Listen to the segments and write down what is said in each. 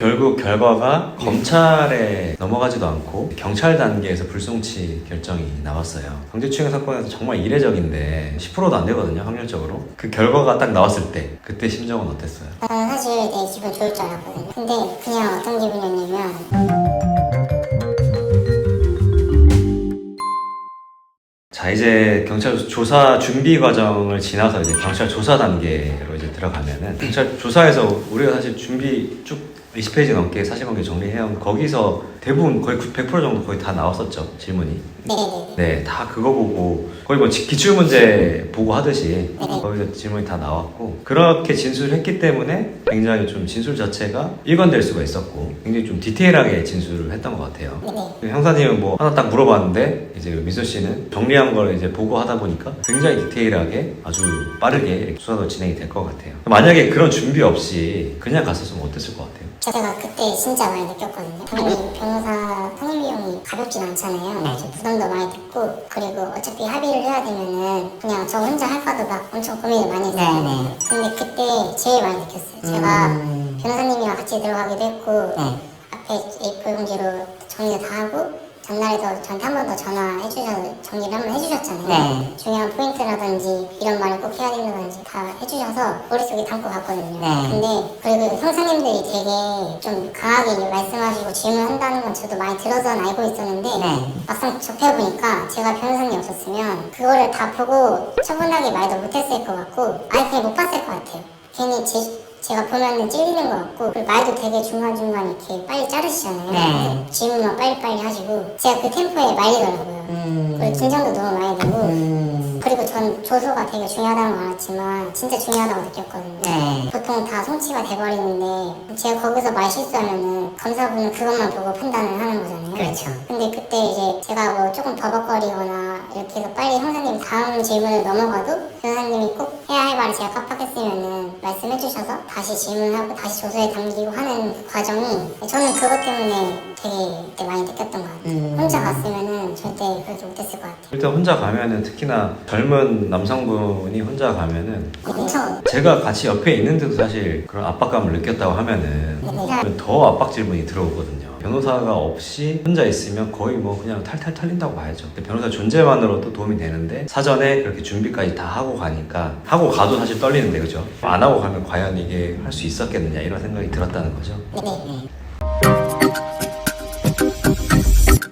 결국 결과가 검찰에 넘어가지도 않고 경찰 단계에서 불송치 결정이 나왔어요. 강제추행 사건에서 정말 이례적인데 10%도 안 되거든요, 확률적으로. 그 결과가 딱 나왔을 때 그때 심정은 어땠어요? 저는 사실 내 기분 좋을 줄 알았거든요. 근데 그냥 어떤 기분이었냐면 자 이제 경찰 조사 준비 과정을 지나서 이제 경찰 조사 단계로 이제 들어가면은 경찰 조사에서 우리가 사실 준비 쭉 20페이지 넘게 사실관계 정리해온 거기서 대부분 거의 100% 정도 거의 다 나왔었죠 질문이 네네네. 네 다 그거 보고 거의 뭐 지- 기출문제 보고 하듯이 거기서 질문이 다 나왔고 그렇게 진술을 했기 때문에 굉장히 좀 진술 자체가 일관될 수가 있었고 굉장히 좀 디테일하게 진술을 했던 것 같아요 네네. 그 형사님은 뭐 하나 딱 물어봤는데 이제 그 미소 씨는 정리한 걸 이제 보고 하다 보니까 굉장히 디테일하게 아주 빠르게 이렇게 수사가 진행이 될 것 같아요. 만약에 그런 준비 없이 그냥 갔었으면 어땠을 것 같아요? 제가 그때 진짜 많이 느꼈거든요. 당연히 변호사 선임 비용이 가볍진 않잖아요. 저 부담도 많이 됐고 그리고 어차피 합의를 해야 되면은 그냥 저 혼자 할까도 막 엄청 고민을 많이 했어요. 근데 그때 제일 많이 느꼈어요. 제가 변호사님이랑 같이 들어가기도 했고 앞에 A4 용지로 정리를 다 하고 전날에도 저한테 한 번 더 전화해 주셔서 정리를 한 번 해주셨잖아요. 네. 중요한 포인트라든지 이런 말을 꼭 해야 된다든지 다 해주셔서 머릿속에 담고 갔거든요. 네. 근데 그리고 형사님들이 되게 좀 강하게 말씀하시고 질문한다는 건 저도 많이 들어서는 알고 있었는데 네. 막상 접해보니까 제가 변호사님 없었으면 그거를 다 보고 처분하게 말도 못했을 것 같고 아예 그냥 못 봤을 것 같아요. 괜히 제, 제가 보면은 찔리는 것 같고 그리고 말도 되게 중간중간 이렇게 빨리 자르시잖아요. 네. 그래서 질문만 빨리빨리 하시고 제가 그 템포에 말리더라고요. 그리고 긴장도 너무 많이 되고 음. 그리고 전 조소가 되게 중요하다는 걸 알았지만 진짜 중요하다고 느꼈거든요. 네. 보통 다 송치가 돼버리는데 제가 거기서 말 실수하면은 검사분은 그것만 보고 판단을 하는 거잖아요. 그렇죠. 근데 그때 이제 제가 뭐 조금 버벅거리거나 이렇게 해서 빨리 형사님 다음 질문을 넘어가도 변호사님이 꼭 해야 할 말을 제가 깜빡했으면은 말씀해 주셔서 다시 질문하고 다시 조서에 담기고 하는 그 과정이 저는 그것 때문에 되게 그때 많이 느꼈던 것 같아요. 음. 혼자 갔으면은 절대 그러지 못했을 것 같아요. 일단 혼자 가면은 특히나 젊은 남성분이 혼자 가면은 엄청 제가 같이 옆에 있는데도 사실 그런 압박감을 느꼈다고 하면은 네. 더 압박 질문이 들어오거든요. 변호사가 없이 혼자 있으면 거의 뭐 그냥 탈탈 털린다고 봐야죠. 변호사 존재만으로도 도움이 되는데 사전에 그렇게 준비까지 다 하고 가니까 하고 가도 사실 떨리는데 그죠? 안 하고 가면 과연 이게 할 수 있었겠느냐 이런 생각이 들었다는 거죠.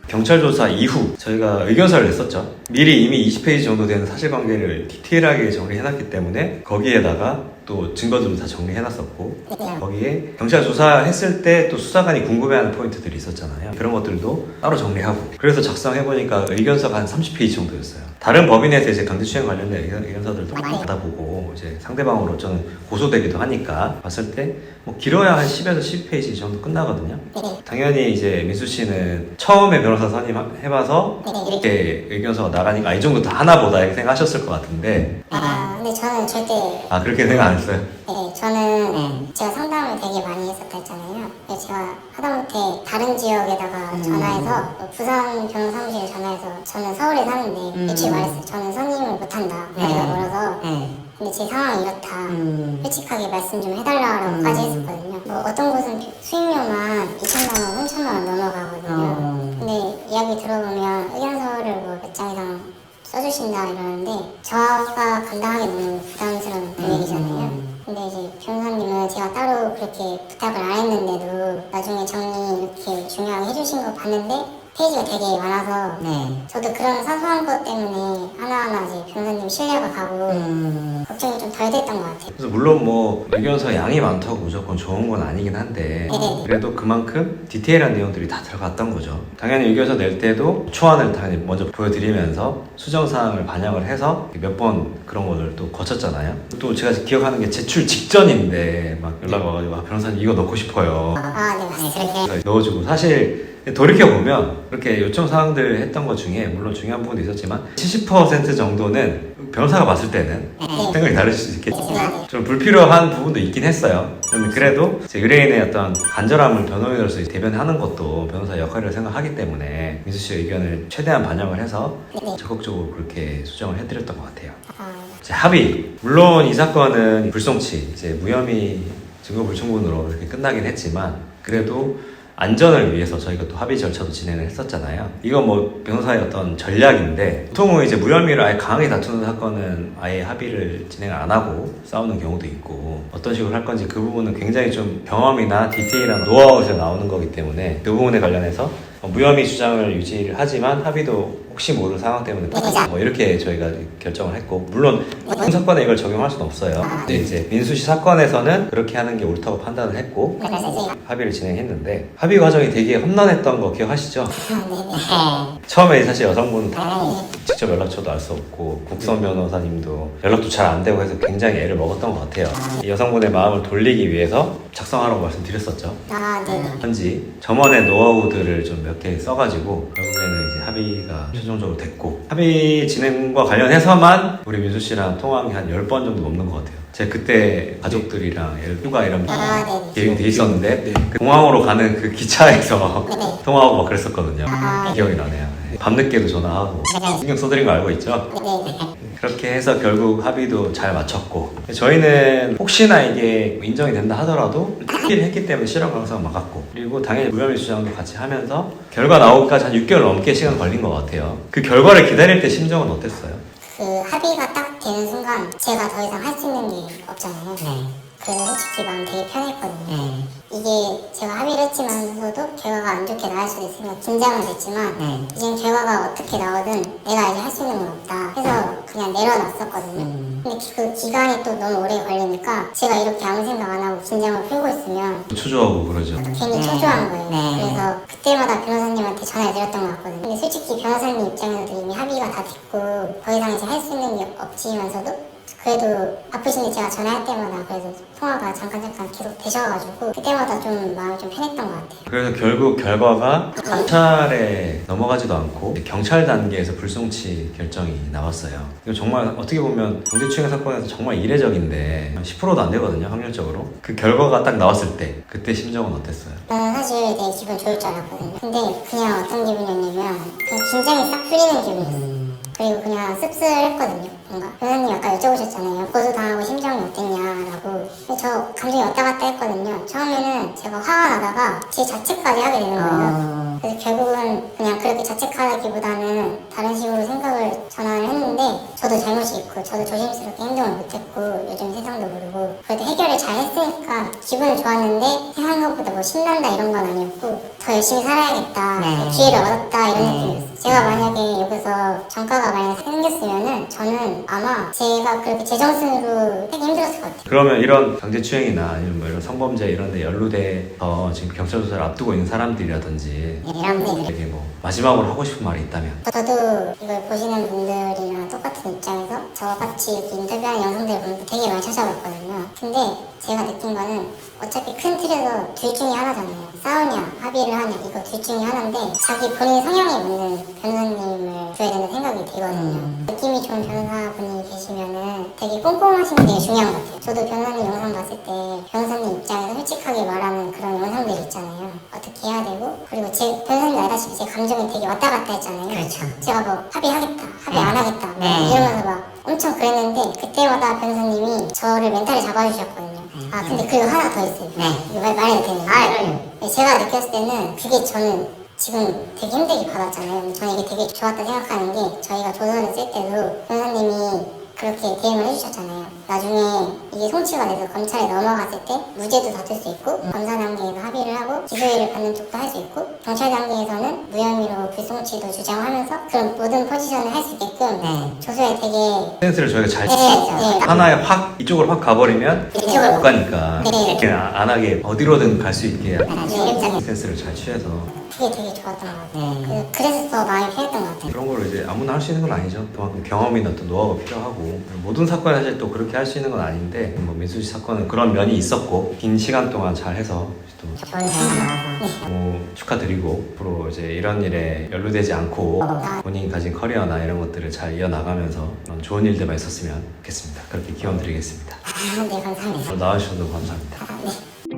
경찰 조사 이후 저희가 의견서를 냈었죠. 미리 이미 20페이지 정도 되는 사실관계를 디테일하게 정리해놨기 때문에 거기에다가 또 증거들도 다 정리해놨었고 네. 거기에 경찰 조사했을 때 또 수사관이 궁금해하는 포인트들이 있었잖아요. 그런 것들도 따로 정리하고 그래서 작성해보니까 의견서가 한 30페이지 정도였어요. 다른 법인에서 이제 강제추행 관련된 의견, 의견서들도 많이 받아보고 이제 상대방으로 저는 고소되기도 하니까 봤을 때 뭐 길어야 한 10에서 12페이지 정도 끝나거든요. 네네. 당연히 이제 민수 씨는 처음에 변호사 선임해봐서. 이렇게 의견서가 나가니까 아, 이 정도 다 하나 보다 이렇게 생각하셨을 것 같은데 아 근데 저는 절대 아 그렇게 생각 안 했어요? 네, 저는 네. 제가 상담을 되게 많이 했었다 했잖아요. 그래서 제가 하다못해 다른 지역에다가 전화해서 뭐 부산 변호사무실에 전화해서 저는 서울에 사는데 일찍 말했어요. 저는 선임을 못한다. 네. 거리가 멀어서. 네. 근데 제 상황이 이렇다. 음. 솔직하게 말씀 좀 해달라고까지 했었거든요. 뭐 어떤 곳은 수임료만 2천만 원, 3천만 원 넘어가거든요. 어. 근데 이야기 들어보면 의견서를 뭐 몇 장 이상 써주신다 이러는데 저가 감당하기 너무 부담스러운 금액이잖아요. 근데 이제 변호사님은 제가 따로 그렇게 부탁을 안 했는데도 나중에 정리 이렇게 중요하게 해주신 거 봤는데 페이지가 되게 많아서 네. 저도 그런 사소한 것 때문에 하나하나 이제 변호사님 신뢰가 가고 음. 걱정이 좀 덜 됐던 것 같아요. 그래서 물론 뭐 의견서 양이 많다고 무조건 좋은 건 아니긴 한데 네네. 그래도 그만큼 디테일한 내용들이 다 들어갔던 거죠. 당연히 의견서 낼 때도 초안을 당연히 먼저 보여드리면서 수정 사항을 반영을 해서 몇 번 그런 거를 또 거쳤잖아요. 또 제가 기억하는 게 제출 직전인데 막 연락 와가지고 아, 변호사님 이거 넣고 싶어요. 아, 네, 맞습니다. 그래서 넣어주고 사실 돌이켜 보면 그렇게 요청 사항들 했던 것 중에 물론 중요한 부분도 있었지만 70% 정도는 변호사가 봤을 때는 생각이 다를 수 있겠지만 좀 불필요한 부분도 있긴 했어요. 그래도 제 의뢰인의 어떤 간절함을 변호인으로서 대변하는 것도 변호사 역할이라고 생각하기 때문에 민수 씨의 의견을 최대한 반영을 해서 적극적으로 그렇게 수정을 해드렸던 것 같아요. 아, 합의. 물론 이 사건은 불송치, 이제 무혐의 증거 불충분으로 이렇게 끝나긴 했지만 그래도 안전을 위해서 저희가 또 합의 절차도 진행을 했었잖아요. 이건 뭐 변호사의 어떤 전략인데 보통은 이제 무혐의를 아예 강하게 다투는 사건은 아예 합의를 진행을 안 하고 싸우는 경우도 있고 어떤 식으로 할 건지 그 부분은 굉장히 좀 경험이나 디테일한 노하우에서 나오는 거기 때문에 그 부분에 관련해서 어, 무혐의 주장을 유지를 하지만 합의도 혹시 모를 상황 때문에 맞아. 뭐 이렇게 저희가 결정을 했고 물론 본 사건에 이걸 적용할 수는 없어요. 근데 이제 민수시 사건에서는 그렇게 하는 게 옳다고 판단을 했고 이제 합의를 진행했는데 합의 과정이 되게 험난했던 거 기억하시죠? 아. 처음에 사실 여성분은 당연히 직접 연락처도 알 수 없고 국선 변호사님도 연락도 잘 안 되고 해서 굉장히 애를 먹었던 것 같아요. 이 여성분의 마음을 돌리기 위해서 작성하라고 말씀드렸었죠. 아 네네. 현지 점원의 노하우들을 좀 몇 개 써가지고 결국에는 이제 합의가 최종적으로 됐고 합의 진행과 관련해서만 우리 민수 씨랑 통화한 게 한 10번 정도 넘는 것 같아요. 제가 그때 가족들이랑 애를 휴가 이런 아 네네. 계획이 돼 있었는데 그 공항으로 가는 그 기차에서 네네. 통화하고 막 그랬었거든요. 아. 기억이 나네요. 밤늦게도 전화하고. 신경 써드린 거 알고 있죠? 네네. 그렇게 해서 결국 합의도 잘 맞췄고 저희는 혹시나 이게 인정이 된다 하더라도 합의를 했기 때문에 실현 가능성 막았고 그리고 당연히 무혐의 주장도 같이 하면서 결과 나오기까지 한 6개월 넘게 시간 걸린 것 같아요. 그 결과를 기다릴 때 심정은 어땠어요? 그 합의가 딱 되는 순간 제가 더 이상 할 수 있는 게 없잖아요. 그래서 솔직히 마음 되게 편했거든요. 이게 제가 합의를 했지만서도 결과가 안 좋게 나올 수도 있으니까 긴장은 됐지만 이젠 결과가 어떻게 나오든 내가 이제 할 수 있는 건 없다 해서 그냥 내려놨었거든요. 근데 그 기간이 또 너무 오래 걸리니까 제가 이렇게 아무 생각 안 하고 긴장을 풀고 있으면 초조하고 그러죠. 괜히 초조한 거예요. 그래서 그때마다 변호사님한테 전화를 드렸던 것 같거든요. 근데 솔직히 변호사님 입장에서도 이미 합의가 다 됐고 더 이상 이제 할 수 있는 게 없지만서도 그래도 아프신데 제가 전화할 때마다 그래도 통화가 잠깐 잠깐 계속 되셔가지고 그때마다 좀 마음이 좀 편했던 것 같아요. 그래서 결국 결과가 검찰에 넘어가지도 않고 경찰 단계에서 불송치 결정이 나왔어요. 이거 정말 어떻게 보면 경제추행 사건에서 정말 이례적인데 10%도 안 되거든요, 확률적으로. 그 결과가 딱 나왔을 때 그때 심정은 어땠어요? 저는 사실 되게 기분 좋을 줄 알았거든요. 근데 그냥 어떤 기분이었냐면 그냥 긴장이 싹 풀리는 기분이었어요. 그리고 그냥 씁쓸했거든요. 뭔가 변호사님 아까 여쭤보셨잖아요. 고소당하고 심정이 어땠냐라고. 저 감정이 왔다 갔다 했거든요. 처음에는 제가 화가 나다가 제 자책까지 하게 되는 거예요. 그래서 결국은 그냥 그렇게 자책하기보다는 다른 식으로 생각을 전환을 했는데 저도 잘못이 있고 저도 조심스럽게 행동을 못했고 요즘 세상도 모르고 그래도 해결을 잘 했으니까 기분은 좋았는데 생각한 것보다 뭐 신난다 이런 건 아니었고 더 열심히 살아야겠다 뭐 기회를 얻었다 이런 느낌이었어요 제가 만약에 여기서 정가가 만약 생겼으면은 저는 아마 제가 그렇게 재정순으로 하기 힘들었을 것 같아요. 그러면 이런 강제추행이나 아니면 뭐 이런 성범죄 이런 데 연루돼서 지금 경찰 조사를 앞두고 있는 사람들이라든지 이런 분들 되게 뭐 마지막으로 하고 싶은 말이 있다면? 저도 이걸 보시는 분들이랑 똑같은 입장에서 저같이 이렇게 인터뷰하는 영상들 보면서 되게 많이 찾아봤거든요. 근데 제가 느낀 거는 어차피 큰 틀에서 둘 중에 하나잖아요. 싸우냐, 합의를 하냐, 이거 둘 중에 하나인데 자기 본인 성향에 맞는 변호사님을 줘야 되는 생각이 들거든요. 느낌이 좋은 변호사분이 계시면은 되게 꼼꼼하신 게 중요한 것 같아요. 저도 변호사님 영상 봤을 때 변호사님 입장에서 솔직하게 말하는 그런 영상들 있잖아요. 어떻게 해야 되고 그리고 제 변호사님 알다시피 제 감정이 되게 왔다 갔다 했잖아요. 그렇죠. 제가 뭐 합의하겠다, 합의 네. 안 하겠다 뭐 네. 이러면서 막 엄청 그랬는데 그때마다 변호사님이 저를 멘탈을 잡아주셨거든요. 아 근데 그리고 하나 더 있어요. 네. 이거 말, 말해도 되나요? 아, 그럼요. 네, 제가 느꼈을 때는 그게 저는 지금 되게 힘들게 받았잖아요. 저는 이게 되게 좋았다 생각하는 게 저희가 조선을 쓸 때도 변호사님이 그렇게 대응을 해주셨잖아요. 나중에 이게 송치가 돼서 검찰에 넘어갔을 때 무죄도 다툴 수 있고 검사 단계에서 합의를 하고 기소유예를 받는 쪽도 할 수 있고 경찰 단계에서는 무혐의로 불송치도 주장하면서 그런 모든 포지션을 할 수 있게끔 네. 조서에 되게 센스를 저희가 잘 네, 네. 하나에 확 이쪽으로 확 가버리면 이쪽으로 못 가니까 네. 이렇게 안 하게 어디로든 갈 수 있게 네. 센스를 잘 취해서 그게 되게 좋았던 것 같아요. 네. 그- 그래서 더 마음이 편했던 것 같아요. 그런 걸 이제 아무나 할 수 있는 건 아니죠. 그만큼 경험이나 또 노하우가 필요하고 모든 사건에 사실 또 그렇게 할 수 있는 건 아닌데 뭐 민수 씨 사건은 그런 면이 있었고 긴 시간 동안 잘 해서 또 좋은 결과 나와서 너무 축하드리고 앞으로 이제 이런 일에 연루되지 않고 본인이 가진 커리어나 이런 것들을 잘 이어나가면서 그런 좋은 일들만 있었으면 좋겠습니다. 그렇게 기원 드리겠습니다. 아, 네, 감사합니다. 오늘 나와주셔서 감사합니다. 아, 네.